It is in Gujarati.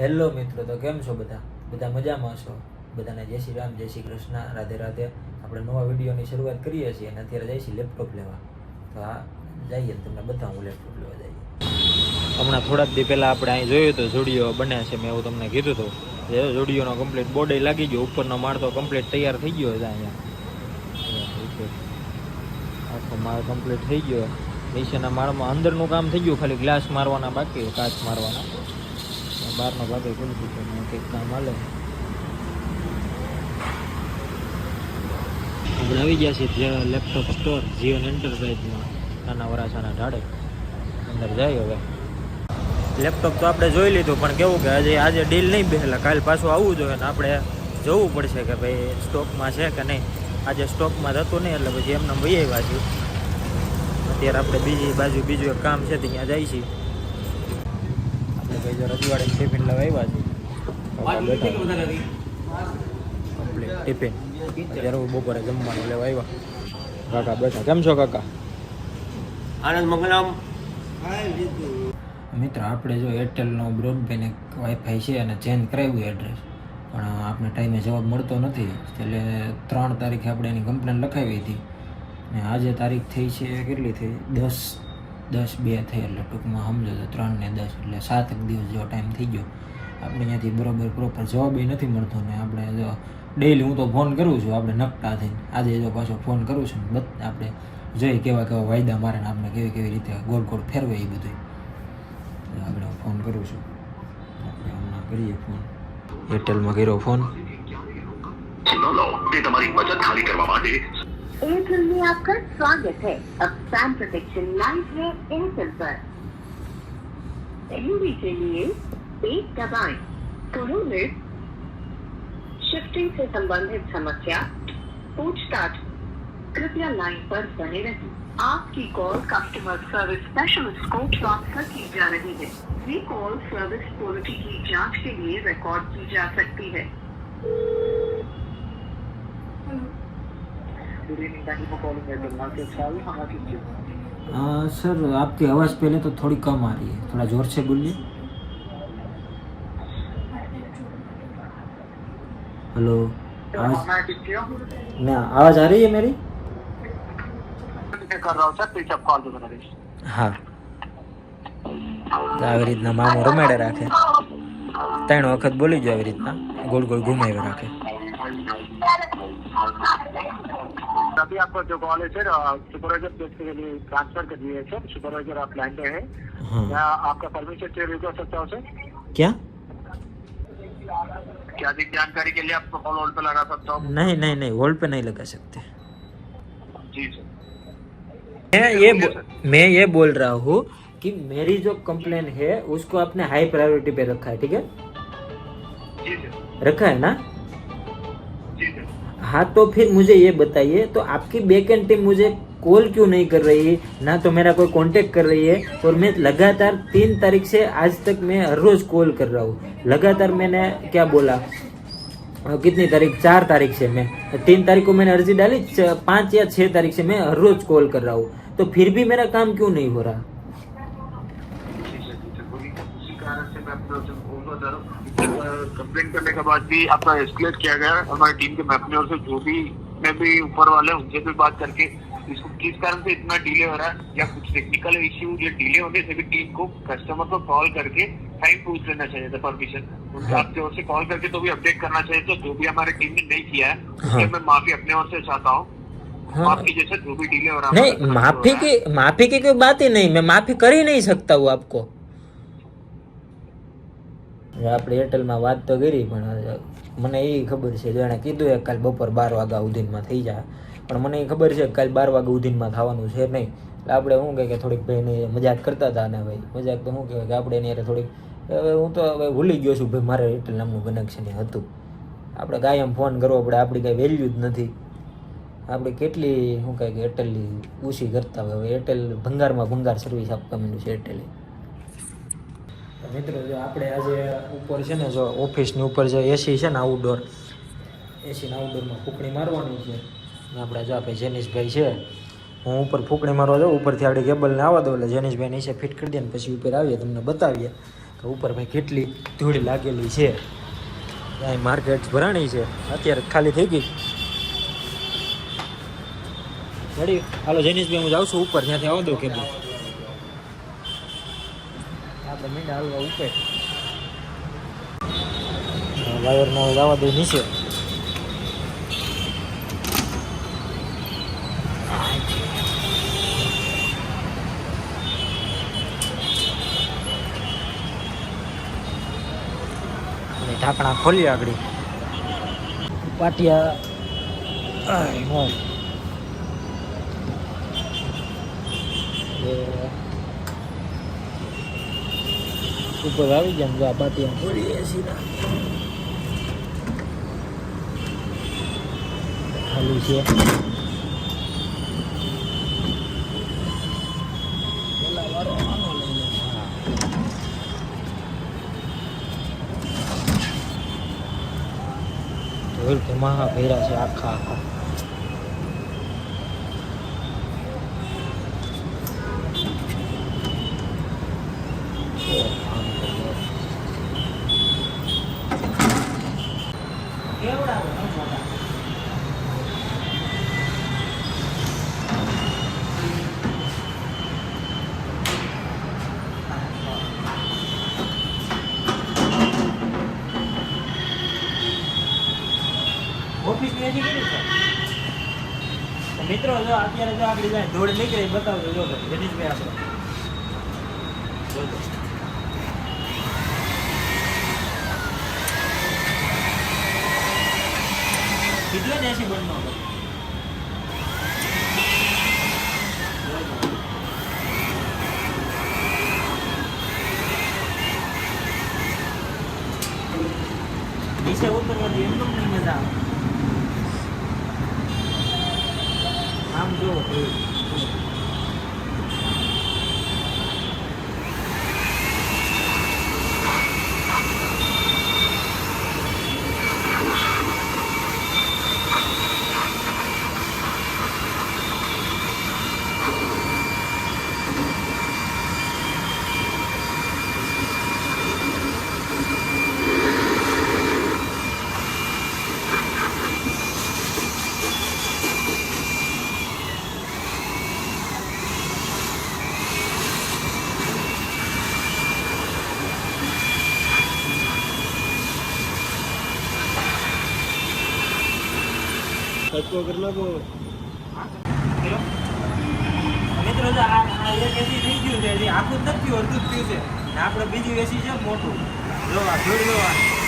હેલો મિત્રો, તો કેમ છો બધા? બધા મજામાં છો? બધાને જય શ્રી રામ, જય શ્રી કૃષ્ણ. રાધે રાધે. આપણે નવા વિડીયોની શરૂઆત કરીએ છીએ અને અત્યારે જઈશું લેપટોપ લેવા. તો આ જઈએ તમને તમને બતાવું લેપટોપ લેવા જઈએ. હમણાં થોડાક દી પહેલાં આપણે અહીં જોયું તો જોડીઓ બન્યા છે મેં એવું તમને કીધું હતું. જે જોડીઓનો કમ્પ્લીટ બોર્ડે લાગી ગયો, ઉપરનો માળ તો કમ્પ્લીટ તૈયાર થઈ ગયો છે અહીંયા. આખો માળ કમ્પ્લીટ થઈ ગયો. નીચેના માળમાં અંદરનું કામ થઈ ગયું, ખાલી ગ્લાસ મારવાના બાકી, કાચ મારવાના. બહારનો ભાગે ખુલ્લું ચૂક્યો ને કંઈક કામ હાલે. આપણે આવી ગયા છીએ લેપટોપ સ્ટોર જીઓન એન્ટરપ્રાઇઝમાં નાના વરાછાના ઢાળે. અંદર જાય હવે. લેપટોપ તો આપણે જોઈ લીધું, પણ કેવું કે આજે આજે ડીલ નહીં બેહેલા કાલ પાછું આવવું જોઈએ ને આપણે જોવું પડશે કે ભાઈ સ્ટોકમાં છે કે નહીં. આજે સ્ટોકમાં થતું નહીં, એટલે પછી એમને વહી આવ્યા છીએ. અત્યારે આપણે બીજી બાજુ બીજું એક કામ છે ત્યાં જાય છીએ. આપણે ભાઈ જો રજવાડી ટિફિન લેવા આવ્યા છે. Complete tiffin. અત્યારે બપોરે જમવાનું લેવા આવ્યા. કાકા બેઠા. કેમ છો કાકા? આનંદ મંગલમ. મિત્ર આપણે જો એરટેલનો બ્રોડબેન્ડ એક વાઈફાઈ છે અને ચેન્જ કરાવ્યું એડ્રેસ પણ આપણે ટાઈમે જવાબ મળતો નથી. એટલે ત્રણ તારીખે આપણે એની કમ્પ્લેન લખાવી હતી. ને આજે તારીખ થઈ છે કેટલી થઈ? દસ દસ બે થઈ એટલે ટૂંકમાં સમજો તો ત્રણ ને દસ એટલે સાત એક દિવસ જેવો ટાઈમ થઈ ગયો. આપણે અહીંયાથી બરોબર પ્રોપર જવાબ એ નથી મળતો ને આપણે જો ડેઈલી હું તો ફોન કરું છું આપણે નકટા થઈને. આજે જો પાછો ફોન કરું છું ને આપણે જોઈએ કેવા કેવા વાયદા મારે ને આપણે કેવી કેવી રીતે ગોળ ગોળ ફેરવે એ બધું આપણે ફોન કરું છું. આપણે હમણાં કરીએ ફોન એરટેલમાં કર્યો ફોન एयरटेल में आपका स्वागत है। अब स्पैम प्रोटेक्शन लाइव है एयरटेल पर। हिंदी के लिए एक दबाएँ। सुनो शिफ्टिंग से संबंधित समस्या, पूछताछ। कृपया लाइन पर बने रहें आपकी कॉल कस्टमर सर्विस स्पेशलिस्ट को ट्रांसफ़र की जा रही है। ये कॉल सर्विस क्वालिटी की जाँच के लिए रिकॉर्ड की जा सकती है। Good evening. Thank you for calling Airtel Market Service. How much is your sir आपकी आवाज़ पहले तो थोड़ी कम आ रही है थोड़ा ज़ोर से बोलिए हेलो आवाज़ मैं किया मैं आवाज़ आ रही है मेरी कर रहा हूँ सर प्लीज आप कॉल बता रही હા તો આવી રીતના મામો રમાડે રાખે ત્રણ વખત બોલી જાય આવી રીતના ગોળ ગોળ ઘુમાવી રાખે अभी आपको जो कॉल है सर सुपरवाइजर प्लेस के लिए ट्रांसफ़र कर दिए सर सुपरवाइजर आप लाइन पे है। हाँ। क्या आपका परमिशन चाहिए कर सकता हूँ सर क्या? क्या अधिक जानकारी के लिए आपको कॉल होल्ड पे लगा सकता हूँ? नहीं नहीं नहीं होल्ड पे नहीं लगा सकते। जी सर। मैं ये मैं ये बोल रहा हूँ कि मेरी जो कंप्लेन है उसको आपने हाई प्रायोरिटी पे रखा है ठीक है? रखा है ना? हाँ तो फिर मुझे ये बताइए तो आपकी बैकेंड टीम मुझे कॉल क्यों नहीं कर रही है? ना तो मेरा कोई कांटेक्ट कर रही है, और मैं लगातार तीन तारीख से आज तक मैं हर रोज कॉल कर रहा हूँ। लगातार मैंने क्या बोला? कितनी तारीख? चार तारीख से मैं। तीन तारीख को मैंने अर्जी डाली पाँच या छः तारीख से मैं हर रोज कॉल कर रहा हूँ। तो फिर भी मेरा काम क्यों नहीं हो रहा? कंप्लेन करने के बाद भी आपका एस्केलेट किया गया। हमारी टीम के मैपने और से जो भी मैं भी ऊपर वाले उनसे भी बात करके इसको किस कारण से इतना डिले हो रहा है या कुछ टेक्निकल इश्यू या डिले होने से भी टीम को कस्टमर को कॉल करके टाइम पूछ लेना चाहिए था परमिशन उनका आपकी ओर से कॉल करके तो भी अपडेट करना चाहिए तो जो भी हमारी टीम ने नहीं किया है उसके मैं माफ़ी अपने ओर से चाहता हूँ। हाँ। आपकी जैसे जो भी डिले हो रहा है नहीं माफ़ी की माफ़ी की कोई बात ही नहीं मैं माफ़ी कर ही नहीं सकता हूँ आपको। આપણે એરટેલમાં વાત તો કરી, પણ મને એ ખબર છે જેણે કીધું કે કાલ બપોર બાર વાગ્યા ઉધીનમાં થઈ જાય. પણ મને એ ખબર છે કે કાલ બાર વાગ્યા સુધીમાં થવાનું છે નહીં. એટલે આપણે શું કહે કે થોડીક ભાઈને મજાક કરતા હતા ને ભાઈ મજાક તો શું કહેવાય કે આપણે એની થોડીક, હવે હું તો હવે ભૂલી ગયો છું ભાઈ મારે એરટેલ નામનું કનેક્શન હતું. આપણે કાયમ ફોન કરવો પડે, આપણી કાંઈ વેલ્યુ જ નથી. આપણે કેટલી, શું કહે કે એરટેલની ઓછી કરતા હોય. હવે એરટેલ ભંગારમાં ભંગાર સર્વિસ આપવા માંડ્યું છે એરટેલે મિત્રો, જો આપણે આજે ઉપર છે ને, જો ઓફિસની ઉપર જે એસી છે ને આઉટડોર એસીના આઉટડોરમાં ફૂંકણી મારવાની છે. આપણે જો આપણે જેનિશભાઈ છે, હું ઉપર ફૂંકણી મારવા જાઉં, ઉપરથી આપણે કેબલને આવવા દઉં, એટલે જેનિશભાઈ નીચે ફિટ કરી દે ને, પછી ઉપર આવીએ, તમને બતાવીએ. કે ઉપર ભાઈ કેટલી ધૂળ લાગેલી છે. અહીં માર્કેટ ભરાણી છે. અત્યારે ખાલી થઈ ગઈ. રેડી હાલો, જેનિશભાઈ, હું જાઉં છું ઉપર, ત્યાંથી આવવા દઉં કે આપણે મીંડા હાલવા ઉપર વાયરમાં જવા દો નીચે. ઢાંકણા ખોલી આગળ. પાટિયા આય હો એ ઉપર આવી ને જો આ પાટિયા ખોલીએ સીધા. ખાલી છે. પેલા વાળો આનો લઈ લે હા ઢોલ ધમાહા ભર્યા છે આખા આખા. મિત્રો, જો અત્યારે જો આગળ જાય ધોળ નીકળે, બતાવજો, જો ભાઈ આપણે. જોજો કીધું ને એસી બંધ નો નીચે ઉતરવાની એકદમ નહીં મજા આવે. loucura. જો મિત્રો, જો આ આ એક એસી થઈ ગયું છે આખું નથી અડધું થયું છે. આપણે બીજું એસી છે મોટું. જો આ.